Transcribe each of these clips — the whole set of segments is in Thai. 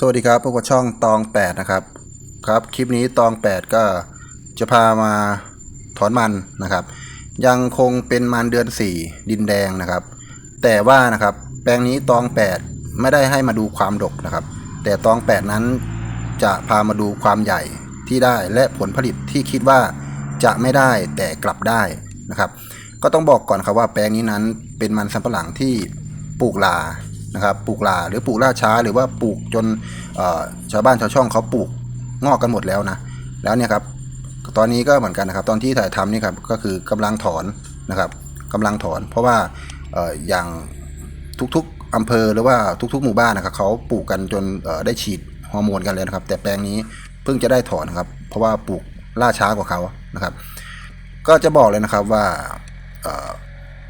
สวัสดีครับพบกับช่องตอง 8 นะครับ ครับ คลิปนี้ตอง 8 ก็จะพามาถอนมันนะครับ ยังคงเป็นมันเดือน 4 ดินแดงนะครับ แต่ว่านะครับแปลงนี้ตอง 8 ไม่ได้ให้มาดูความดกนะครับ แต่ตอง 8 นั้นจะพามาดูความใหญ่ที่ได้และผลผลิตที่คิดว่าจะไม่ได้แต่กลับได้นะครับ ก็ต้องบอกก่อนครับว่าแปลงนี้นั้นเป็นมันสำปะหลังที่ปลูกลา นะครับปลูกลาหรือปลูกล่าช้า หรือว่าปลูกจนชาวบ้านชาวช่องเขาปลูกงอกกันหมดแล้วนะแล้วเนี่ยครับตอนนี้ก็เหมือนกันนะครับ ตอนที่ถ่ายทำนี่ครับก็คือกำลังถอนนะครับกำลังถอน เพราะว่าออย่างทุกๆอำเภอหรือว่าทุกๆ หมู่บ้านนะครับเขาปลูกกันจนได้ฉีดฮอร์โมนกันเลยนะครับ แต่แปลงนี้เพิ่งจะได้ถอนนะครับ เพราะว่าปลูกล่าช้ากว่าเขานะครับ ก็จะบอกเลยนะครับว่า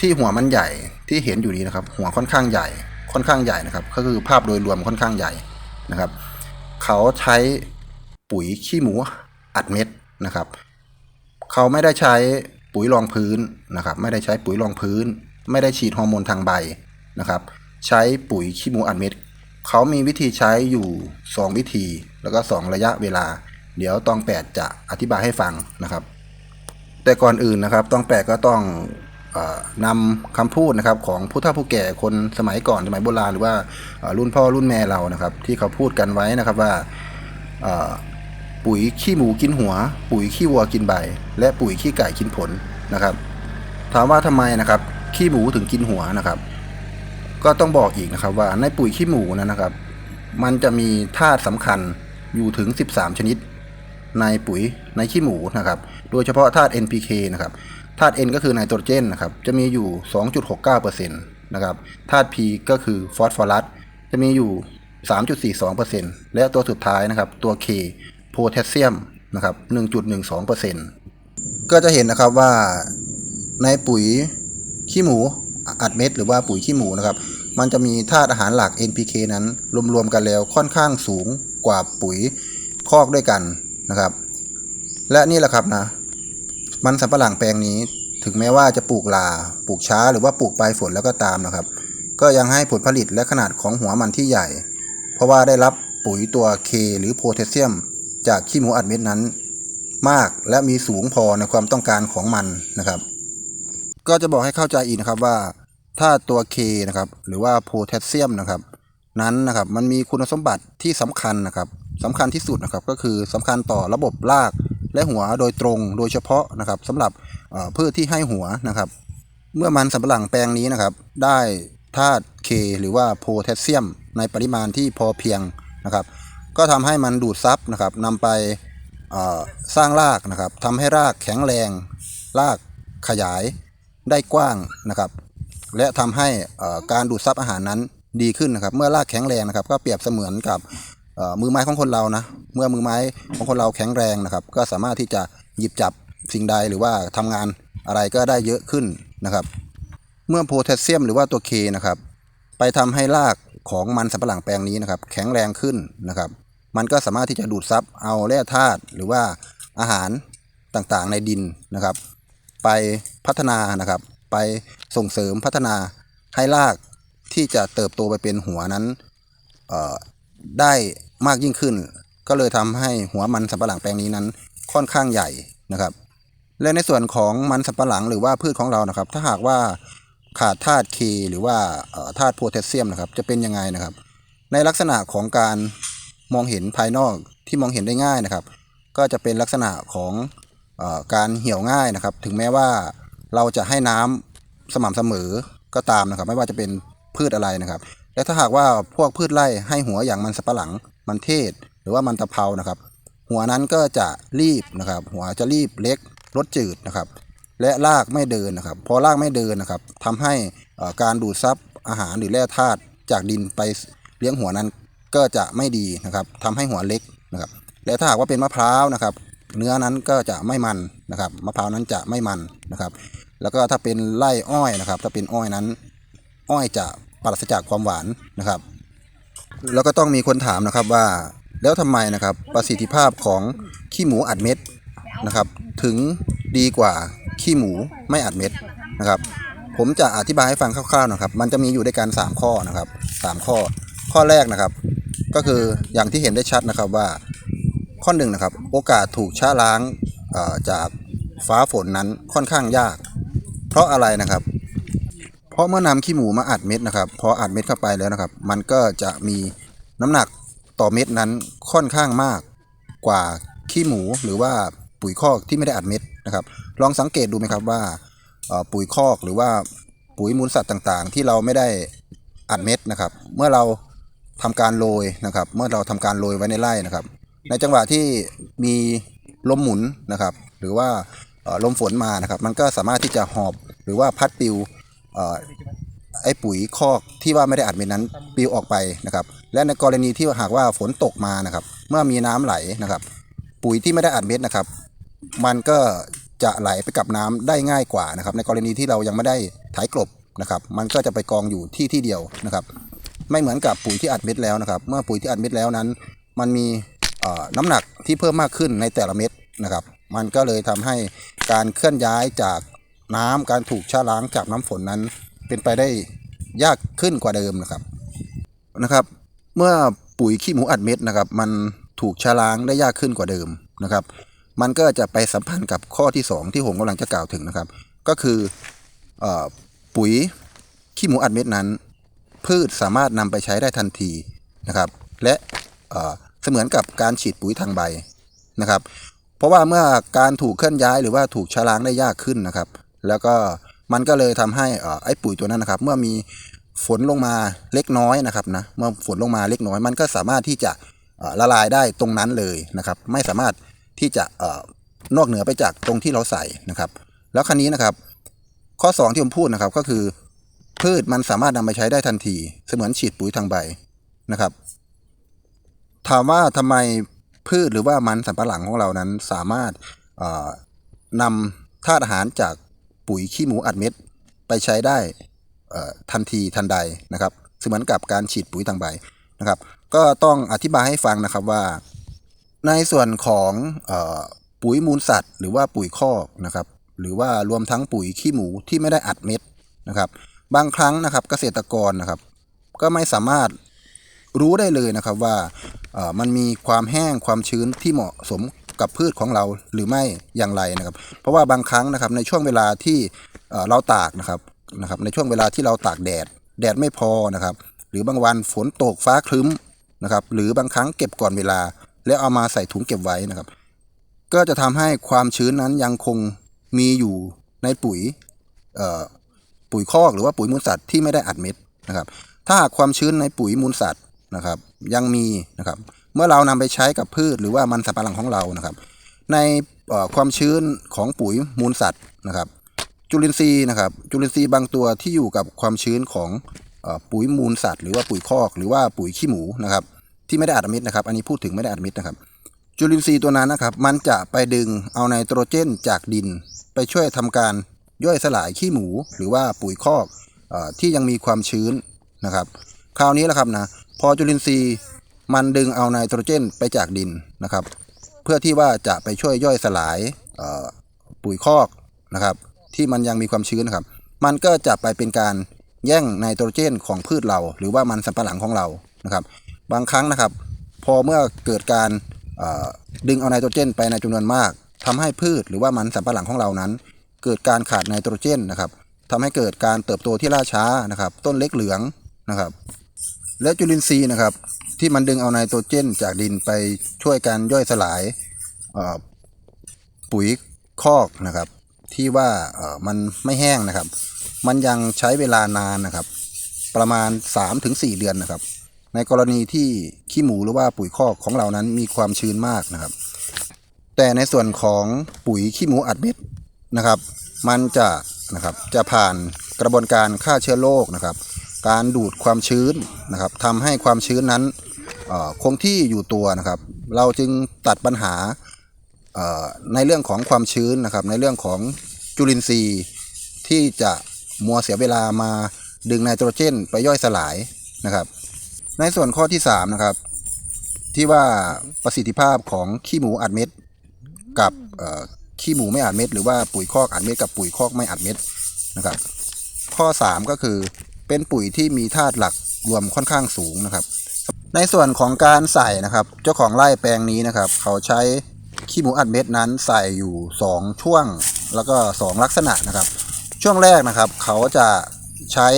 ที่หัวมันใหญ่ที่เห็นอยู่นี้นะครับ หัวค่อนข้างใหญ่ ค่อนข้างใหญ่นะครับ ก็คือภาพโดยรวมค่อนข้างใหญ่นะครับ เขาใช้ปุ๋ยขี้หมูอัดเม็ดนะครับ เขาไม่ได้ใช้ปุ๋ยรองพื้นนะครับ ไม่ได้ใช้ปุ๋ยรองพื้น ไม่ได้ฉีดฮอร์โมนทางใบนะครับ ใช้ปุ๋ยขี้หมูอัดเม็ดเขามีวิธีใช้อยู่ 2 วิธี แล้วก็ 2 ระยะเวลา เดี๋ยวตองแปดจะอธิบายให้ฟังนะครับ แต่ก่อนอื่นนะครับตองแปลก็ต้อง นำคำพูดนะครับของผู้เฒ่าผู้แก่คนสมัยก่อนสมัยโบราณหรือว่ารุ่นพ่อรุ่นแม่เรานะครับ ที่เขาพูดกันไว้นะครับว่าปุ๋ยขี้หมูกินหัว ปุ๋ยขี้วัวกินใบ และปุ๋ยขี้ไก่กินผลนะครับ ถามว่าทำไมนะครับขี้หมูถึงกินหัวนะครับ ก็ต้องบอกอีกนะครับว่าในปุ๋ยขี้หมูนะนะครับ มันจะมีธาตุสำคัญอยู่ถึง 13 ชนิด ในปุ๋ยในขี้หมูนะครับ โดยเฉพาะธาตุ NPK นะครับ ธาตุ N ก็คือไนโตรเจนนะครับจะมีอยู่ 2.69%นะครับธาตุ P ก็คือฟอสฟอรัสจะมีอยู่ 3.42%และตัวสุดท้ายนะครับตัว K โพแทสเซียมนะครับ1.12%ก็จะเห็นนะครับว่าในปุ๋ยขี้หมูอัดเม็ดหรือว่าปุ๋ยขี้หมูนะครับมันจะมีธาตุอาหารหลัก NPK นั้นรวมๆกันแล้วค่อนข้างสูงกว่าปุ๋ยคอกด้วยกันนะครับ และนี่แหละครับนะ มันสำปะหลังแปลงนี้ ถึงแม้ว่าจะปลูกลา ปลูกช้าหรือว่าปลูกปลายฝนแล้วก็ตามนะครับ ก็ยังให้ผลผลิตและขนาดของหัวมันที่ใหญ่ เพราะว่าได้รับปุ๋ยตัว K หรือโพแทสเซียม จากขี้หมูอัดเม็ดนั้น มากและมีสูงพอในความต้องการของมันนะครับ ก็จะบอกให้เข้าใจอีกนะครับว่า ถ้าตัว K นะครับหรือว่าโพแทสเซียมนะครับนั้นนะครับมันมีคุณสมบัติที่สำคัญนะครับสำคัญที่สุดนะครับก็คือสำคัญต่อระบบราก และหัวโดยตรงโดยเฉพาะนะครับสำหรับเอ่อพืชที่ให้หัวนะครับ เมื่อมันสำปะหลังแปลงนี้นะครับ ได้ธาตุ K หรือว่าโพแทสเซียม ในปริมาณที่พอเพียงนะครับ ก็ทำให้มันดูดซับนะครับนำไปสร้างรากนะครับทำให้รากแข็งแรง รากขยายได้กว้างนะครับ และทำให้การดูดซับอาหารนั้นดีขึ้นนะครับ เมื่อรากแข็งแรงนะครับ ก็เปรียบเสมือนกับ มือไม้ของคนเรานะเมื่อมือไม้ของคนเราแข็งแรงนะครับ ก็สามารถที่จะหยิบจับสิ่งใดหรือว่าทำงานอะไรก็ได้เยอะขึ้นนะครับ เมื่อโพแทสเซียมหรือว่าตัวเคนะครับ ไปทำให้รากของมันสำปะหลังแปลงนี้นะครับ แข็งแรงขึ้นนะครับ มันก็สามารถที่จะดูดซับเอาแร่ธาตุหรือว่าอาหารต่างๆในดินนะครับ ไปพัฒนานะครับ ไปส่งเสริมพัฒนาให้รากที่จะเติบโตไปเป็นหัวนั้นได้ มากยิ่งขึ้น ก็เลยทำให้หัวมันสำปะหลังแปลงนี้นั้นค่อนข้างใหญ่นะครับ และในส่วนของมันสำปะหลังหรือว่าพืชของเรานะครับ ถ้าหากว่าขาดธาตุเคหรือว่าธาตุโพแทสเซียมนะครับ จะเป็นยังไงนะครับ ในลักษณะของการมองเห็นภายนอกที่มองเห็นได้ง่ายนะครับ ก็จะเป็นลักษณะของอการเหี่ยวง่ายนะครับ ถึงแม้ว่าเราจะให้น้ำสม่ำเสมอก็ตามนะครับ ไม่ว่าจะเป็นพืชอะไรนะครับ และถ้าหากว่าพวกพืชไร่ให้หัวอย่างมันสับปะหลัง มันเทศ หรือว่ามันตะเภานะครับ หัวนั้นก็จะรีบนะครับ หัวจะรีบเล็กรสจืดนะครับ และรากไม่เดินนะครับ พอรากไม่เดินนะครับทำให้การดูดซับอาหารหรือแร่ธาตุจากดินไปเลี้ยงหัวนั้นก็จะไม่ดีนะครับทำให้หัวเล็กนะครับ และถ้าหากว่าเป็นมะพร้าวนะครับ เนื้อนั้นก็จะไม่มันนะครับ มะพร้าวนั้นจะไม่มันนะครับ แล้วก็ถ้าเป็นไร่อ้อยนะครับ ถ้าเป็นอ้อยนั้น อ้อยจะปราศจากความหวานนะครับ แล้วก็ต้องมีคนถามนะครับว่า แล้วทำไมนะครับประสิทธิภาพของขี้หมูอัดเม็ดนะครับ ถึงดีกว่าขี้หมูไม่อัดเม็ดนะครับ ผมจะอธิบายให้ฟังคร่าวๆนะครับ มันจะมีอยู่ด้วยกัน3ข้อนะครับ 3 ข้อ ข้อแรกนะครับ ก็คืออย่างที่เห็นได้ชัดนะครับว่า ข้อหนึ่งนะครับ โอกาสถูกช้าล้างจากฟ้าฝนนั้นค่อนข้างยาก เพราะอะไรนะครับ ราะเมื่อนำขี้หมูมาอัดเม็ดนะครับ พออัดเม็ดเข้าไปแล้วนะครับ มันก็จะมีน้ำหนักต่อเม็ดนั้นค่อนข้างมากกว่าขี้หมูหรือว่าปุ๋ยคอกที่ไม่ได้อัดเม็ดนะครับ ลองสังเกตดูไหมครับว่าปุ๋ยคอกหรือว่าปุ๋ยมูลสัตว์ต่างๆ ที่เราไม่ได้อัดเม็ดนะครับ เมื่อเราทำการโรยนะครับ เมื่อเราทำการโรยไว้ในไร่นะครับ ในจังหวะที่มีลมหมุนนะครับ หรือว่าลมฝนมานะครับ มันก็สามารถที่จะหอบหรือว่าพัดปลิว ไอ้ปุ๋ยคอกที่ว่าไม่ได้อัดเม็ดนั้นปลิวออกไปนะครับ และในกรณีที่หากว่าฝนตกมานะครับ เมื่อมีน้ำไหลนะครับ ปุ๋ยที่ไม่ได้อัดเม็ดนะครับ มันก็จะไหลไปกับน้ำได้ง่ายกว่านะครับ ในกรณีที่เรายังไม่ได้ไถกลบนะครับ มันก็จะไปกองอยู่ที่ที่เดียวนะครับ ไม่เหมือนกับปุ๋ยที่อัดเม็ดแล้วนะครับ เมื่อปุ๋ยที่อัดเม็ดแล้วนั้น มันมีน้ำหนักที่เพิ่มมากขึ้นในแต่ละเม็ดนะครับ มันก็เลยทำให้การเคลื่อนย้ายจาก น้ำการถูกชะล้างจากน้ำฝนนั้น เป็นไปได้ยากขึ้นกว่าเดิมนะครับนะครับ เมื่อปุ๋ยขี้หมูอัดเม็ดนะครับ มันถูกชะล้างได้ยากขึ้นกว่าเดิมนะครับ มันก็จะไปสัมพันธ์กับข้อที่ 2 ที่ผมกำลังจะกล่าวถึงนะครับ ก็คืออปุ๋ยขี้หมูอัดเม็ดนั้น พืชสามารถนำไปใช้ได้ทันทีนะครับ และเสมือนกับการฉีดปุ๋ยทางใบนะครับ เพราะว่าเมื่อการถูกเคลื่อนย้ายหรือว่าถูกชะล้างได้ยากขึ้นนะครับ แล้วก็มันก็เลยทำให้ไอ้ปุ๋ยตัวนั้นนะครับ เมื่อมีฝนลงมาเล็กน้อยนะครับนะเมื่อฝนลงมาเล็กน้อย มันก็สามารถที่จะละลายได้ตรงนั้นเลยนะครับ ไม่สามารถที่จะนอกเหนือไปจากตรงที่เราใส่นะครับ แล้วคันนี้นะครับ ข้อ 2 ที่ผมพูดนะครับก็คือ พืชมันสามารถนำไปใช้ได้ทันที เสมือนฉีดปุ๋ยทางใบนะครับ ถามว่าทำไมพืชหรือว่ามันสำปะหลังของเรานั้นสามารถเอ่อนำธาตุอาหารจาก ปุ๋ยขี้หมูอัดเม็ดไปใช้ได้ทันทีทันใดนะครับเสมือนกับการฉีดปุ๋ยทางใบนะครับ ก็ต้องอธิบายให้ฟังนะครับว่า ในส่วนของอปุ๋ยมูลสัตว์ หรือว่าปุ๋ยคอกนะครับ หรือว่ารวมทั้งปุ๋ยขี้หมูที่ไม่ได้อัดเม็ดนะครับ บางครั้งนะครับเกษตรกรนะครับ ก็ไม่สามารถรู้ได้เลยนะครับว่ามันมีความแห้งความชื้นที่เหมาะสม กับพืชของเราหรือไม่อย่างไรนะครับ เพราะว่าบางครั้งนะครับในช่วงเวลาที่เราตากนะครับนะครับ ในช่วงเวลาที่เราตากแดด แดดไม่พอนะครับ หรือบางวันฝนตกฟ้าครึ้มนะครับ หรือบางครั้งเก็บก่อนเวลา แล้วเอามาใส่ถุงเก็บไว้นะครับ ก็จะทำให้ความชื้นนั้นยังคงมีอยู่ในปุ๋ยปุ๋ยคอกหรือว่าปุ๋ยมูลสัตว์ที่ไม่ได้อัดเม็ดนะครับ ถ้าหากความชื้นในปุ๋ยมูลสัตว์นะครับ ยังมีนะครับ เมื่อเรานำไปใช้กับพืชหรือว่ามันสำปะหลังของเรานะครับ ในความชื้นของปุ๋ยมูลสัตว์นะครับ จุลินทรีย์นะครับ จุลินทรีย์บางตัวที่อยู่กับความชื้นของปุ๋ยมูลสัตว์หรือว่าปุ๋ยคอกหรือว่าปุ๋ยขี้หมูนะครับ ที่ไม่ได้อัดม็ดนะครับ อันนี้พูดถึงไม่ได้อัดม็ดนะครับ จุลินทรีย์ตัวนั้นนะครับ มันจะไปดึงเอาไนโตรเจนจากดิน ไปช่วยทำการย่อยสลายขี้หมู หรือว่าปุ๋ยคอกอที่ยังมีความชื้นนะครับ คราวนี้แหละครับนะพอจุลินทรีย์ มันดึงเอาไนโตรเจนไปจากดินนะครับ เพื่อที่ว่าจะไปช่วยย่อยสลายปุ๋ยคอกนะครับ ที่มันยังมีความชื้นนะครับ มันก็จะไปเป็นการแย่งไนโตรเจนของพืชเรา หรือว่ามันสำปะหลังของเรานะครับ บางครั้งนะครับ พอเมื่อเกิดการดึงเอาไนโตรเจนไปในจำนวนมากทำให้พืชหรือว่ามันสำปะหลังของเรานั้น เกิดการขาดไนโตรเจนนะครับทำให้เกิดการเติบโตที่ล่าช้านะครับ ต้นเล็กเหลืองนะครับ และจุลินทรีย์นะครับ ที่มันดึงเอาไนโตรเจนจากดินไปช่วยการย่อยสลายปุ๋ยคอกนะครับ ที่ว่ามันไม่แห้งนะครับ มันยังใช้เวลานานนะครับ ประมาณ 3-4 เดือนนะครับ ในกรณีที่ขี้หมูหรือว่าปุ๋ยคอกของเรานั้นมีความชื้นมากนะครับ แต่ในส่วนของปุ๋ยขี้หมูอัดเม็ดนะครับ มันจะนะครับจะผ่านกระบวนการฆ่าเชื้อโรคนะครับ การดูดความชื้นนะครับทำให้ความชื้นนั้น คงที่อยู่ตัวนะครับ เราจึงตัดปัญหาในเรื่องของความชื้นนะครับ ในเรื่องของจุลินทรีย์ที่จะมัวเสียเวลามาดึงไนโตรเจนไปย่อยสลายนะครับ ในส่วนข้อที่3นะครับที่ว่าประสิทธิภาพของขี้หมูอัดเม็ดกับขี้หมูไม่อัดเม็ดหรือว่าปุ๋ยคอกอัดเม็ดกับปุ๋ยคอกไม่อัดเม็ดนะครับ ข้อ 3 ก็คือเป็นปุ๋ยที่มีธาตุหลักรวมค่อนข้างสูงนะครับ ในส่วนของการใส่นะครับ เจ้าของไร่แปลงนี้นะครับ เขาใช้ขี้หมูอัดเม็ดนั้นใส่อยู่ 2 ช่วงแล้วก็ 2 ลักษณะนะครับ ช่วงแรกนะครับ เขาจะใช้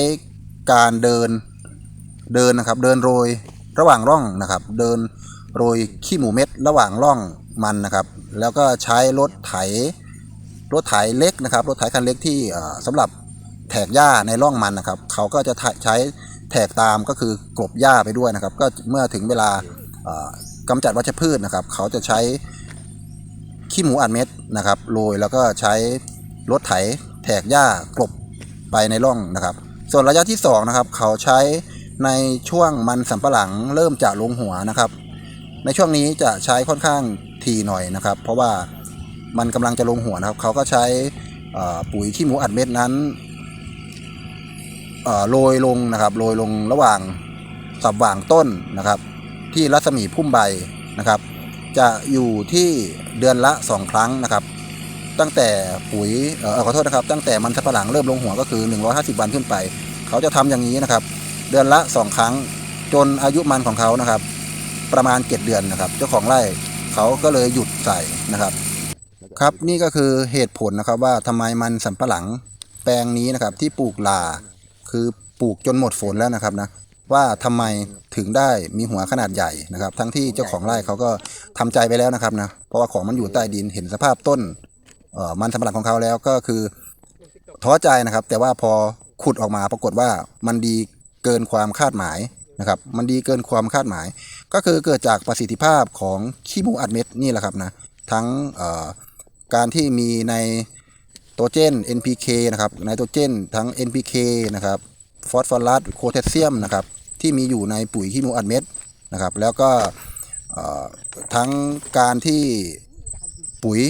การเดินเดินนะครับ เดินโรยระหว่างร่องนะครับ เดินโรยขี้หมูเม็ดระหว่างร่องมันนะครับ แล้วก็ใช้รถไถรถไถเล็กนะครับรถไถคันเล็กที่เอ่อสำหรับแถกหญ้าในร่องมันนะครับ เขาก็จะใช้ แถกตามก็คือกลบหญ้าไปด้วยนะครับ ก็เมื่อถึงเวลาเอ่อกำจัดวัชพืชนะครับ เขาจะใช้ขี้หมูอัดเม็ดนะครับโรยแล้วก็ใช้รถไถแถกหญ้ากลบไปในร่องนะครับ ส่วนระยะที่สองนะครับเขาใช้ในช่วงมันสำปะหลังเริ่มจะลงหัวนะครับ ในช่วงนี้จะใช้ค่อนข้างทีหน่อยนะครับ เพราะว่ามันกำลังจะลงหัวนะครับ เขาก็ใช้ปุ๋ยขี้หมูอัดเม็ดนั้น โรยลงนะครับโรยลงระหว่างสับหว่างต้นนะครับ ที่รัศมีพุ่มใบนะครับ จะอยู่ที่เดือนละ 2 ครั้งนะครับ ตั้งแต่ปุ๋ยเออขอโทษนะครับ ตั้งแต่มันสำปะหลังเริ่มลงหัวก็คือ 150 วันขึ้นไป เขาจะทำอย่างนี้นะครับ เดือนละ 2 ครั้งจนอายุมันของเขานะครับ ประมาณ 7 เดือนนะครับ เจ้าของไร่เขาก็เลยหยุดใส่นะครับครับนี่ก็คือเหตุผลนะครับว่าทำไมมันสำปะหลังแปลงนี้นะครับที่ปลูกลา คือปลูกจนหมดฝนแล้วนะครับนะว่าทำไมถึงได้มีหัวขนาดใหญ่นะครับ ทั้งที่เจ้าของไร่เขาก็ทำใจไปแล้วนะครับนะเพราะว่าของมันอยู่ใต้ดินเห็นสภาพต้นเออมันสำปะหลังของเขาแล้วก็คือท้อใจนะครับ แต่ว่าพอขุดออกมาปรากฏว่ามันดีเกินความคาดหมายนะครับ มันดีเกินความคาดหมาย ก็คือเกิดจากประสิทธิภาพของขี้มูอัดเม็ดนี่แหละครับนะทั้งการที่มีใน ตรเจน NPK นะครับไนโตรเจนทั้ง NPK นะครับฟอสฟอรัสโพแทสเซียมนะครับที่มีอยู่ในปุ๋ยขี้หมูอัดเม็ดนะครับแล้วก็ทั้งการที่ปุ๋ย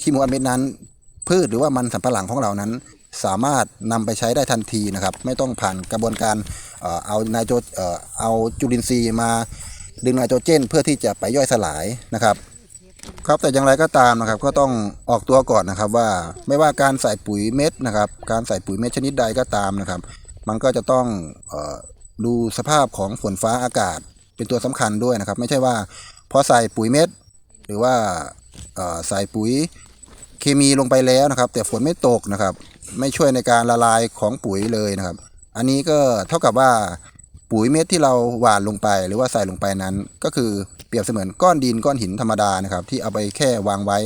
ขี้หมูอัดเม็ดนั้น พืชหรือว่ามันสำปะหลังของเรานั้น สามารถนำไปใช้ได้ทันทีนะครับ ไม่ต้องผ่านกระบวนการเอาไนโตรเออเอาจุลินทรีย์มาดึงไนโตรเจน เพื่อที่จะไปย่อยสลายนะครับ ครับแต่อย่างไรก็ตามนะครับก็ต้องออกตัวก่อนนะครับว่าไม่ว่าการใส่ปุ๋ยเม็ดนะครับการใส่ปุ๋ยเม็ดชนิดใดก็ตามนะครับ มันก็จะต้องออดูสภาพของฝนฟ้าอากาศเป็นตัวสำคัญด้วยนะครับ ไม่ใช่ว่าพอใส่ปุ๋ยเม็ดหรือว่าใส่ปุ๋ยเคมีลงไปแล้วนะครับ แต่ฝนไม่ตกนะครับ ไม่ช่วยในการละลายของปุ๋ยเลยนะครับ อันนี้ก็เท่ากับว่าปุ๋ยเม็ดที่เราหว่านลงไป หรือว่าใส่ลงไปนั้นก็คือ เปรียบเสมือนก้อนดินก้อนหินธรรมดานะครับ ที่เอาไปแค่วางไว้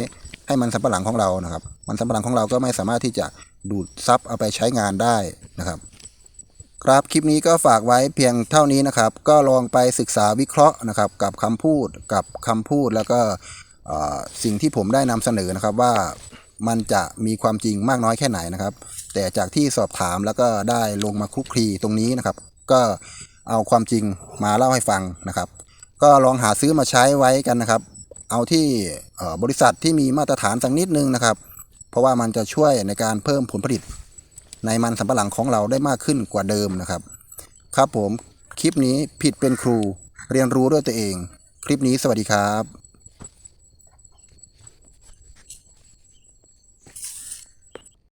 ให้มันสำปะหลังของเรานะครับ มันสำปะหลังของเราก็ไม่สามารถที่จะดูดซับเอาไปใช้งานได้นะครับ ครับคลิปนี้ก็ฝากไว้เพียงเท่านี้นะครับ ก็ลองไปศึกษาวิเคราะห์นะครับ กับคำพูดกับคำพูดแล้วก็สิ่งที่ผมได้นำเสนอนะครับว่ามันจะมีความจริงมากน้อยแค่ไหนนะครับ แต่จากที่สอบถามแล้วก็ได้ลงมาคลุกคลีตรงนี้นะครับ ก็เอาความจริงมาเล่าให้ฟังนะครับ ก็ลองหาซื้อมาใช้ไว้กันนะครับ เอาที่บริษัทที่มีมาตรฐานสักนิดนึงนะครับ เพราะว่ามันจะช่วยในการเพิ่มผลผลิต ในมันสำปะหลังของเราได้มากขึ้นกว่าเดิมนะครับ ครับผมคลิปนี้ผิดเป็นครูเรียนรู้ด้วยตัวเอง คลิปนี้สวัสดีครับ